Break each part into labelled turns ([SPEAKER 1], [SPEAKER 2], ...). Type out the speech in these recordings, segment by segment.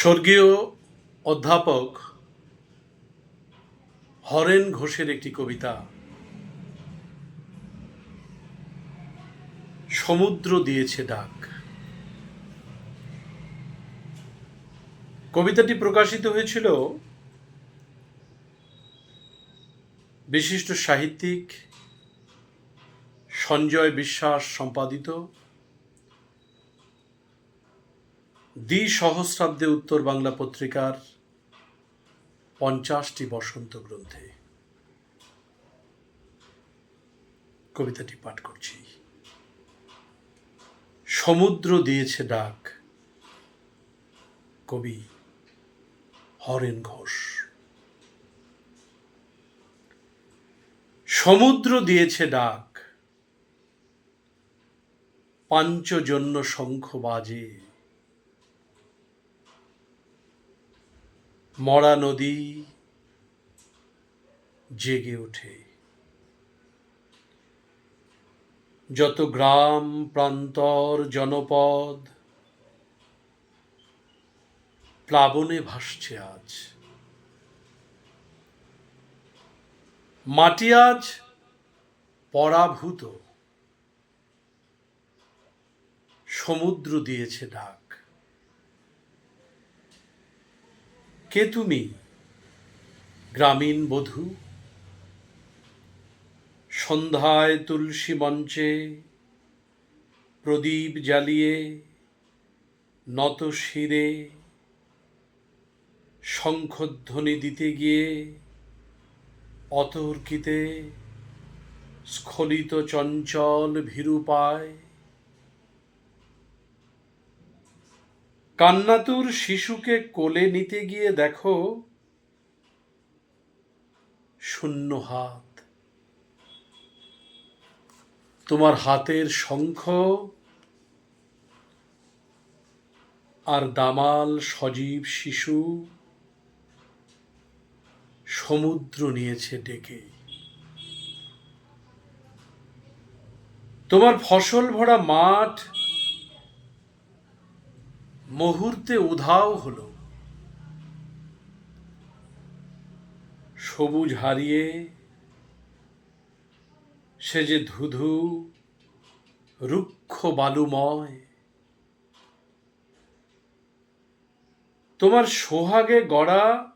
[SPEAKER 1] স্বর্গীয় অধ্যাপক হরেন ঘোষের একটি কবিতা, সমুদ্র দিয়েছে ডাক। কবিতাটি প্রকাশিত হয়েছিল বিশিষ্ট সাহিত্যিক সঞ্জয় বিশ্বাস সম্পাদিত। দ্বি সহস্রাব্দে উত্তর বাংলা পত্রিকার পঞ্চাশটি বসন্ত গ্রন্থে কবিতাটি পাঠ করছি। সমুদ্র দিয়েছে ডাক, কবি হরেন ঘোষ। সমুদ্র দিয়েছে ডাক, পাঞ্চজন্য শঙ্খ বাজে। মরা নদী জেগে ওঠে। যত গ্রাম, প্রান্তর, জনপদ প্লাবনে ভাসছে আজ। মাটি আজ পরাভূত। সমুদ্র দিয়েছে ডাক। কে তুমি? গ্রামীণ বধূ, সন্ধ্যায় তুলসী মঞ্চে প্রদীপ জ্বালিয়ে নত শিরে শঙ্খধ্বনি দিতে গিয়ে অতর্কিতে স্খলিত চঞ্চল ভীরু পায় কান্নাতুর শিশুকে কোলে নিতে গিয়ে দেখো শূন্য হাত। তোমার হাতের শঙ্খ আর দামাল সজীব শিশু সমুদ্র নিয়েছে ডেকে। তোমার ফসল ভরা মাঠ মুহূর্তে উধাও হলো। সবুজ হারিয়ে সে যে ধুধু রুক্ষ বালুময়। তোমার সোহাগে গড়া,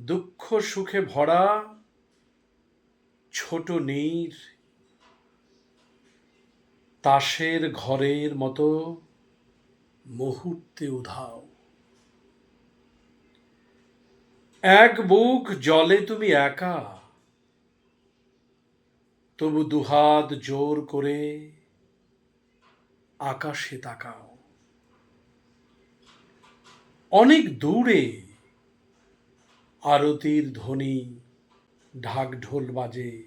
[SPEAKER 1] দুঃখ সুখে ভরা, ছোট নীর, তাসের ঘরের মতো। মুহূর্তে উধাও। এক বুক জলে তুমি একা, তবু দুহাত জোর করে আকাশে তাকাও। অনেক দূরে আরতির ধ্বনি ঢাক ঢোল বাজে,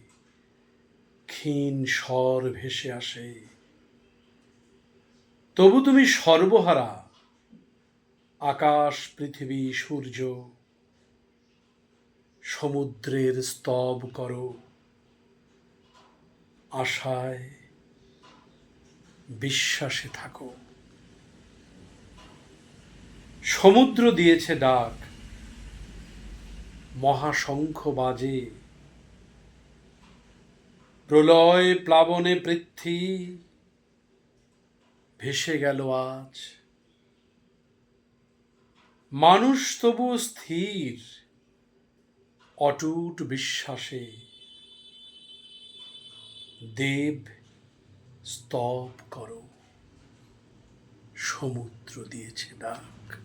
[SPEAKER 1] ক্ষীণ স্বর ভেসে আসে। তবু তুমি সর্বহারা। আকাশ, পৃথিবী, সূর্য, সমুদ্রের স্তব করো। আশায় বিশ্বাসে থাকো। সমুদ্র দিয়েছে ডাক। মহাশঙ্খ বাজে। প্রলয় প্লাবনে পৃথ্বী ভেসে গেল আজ। মানুষ তবু স্থির অটুট বিশ্বাসে। দেব স্তব করো সমুদ্র দিয়েছে ডাক।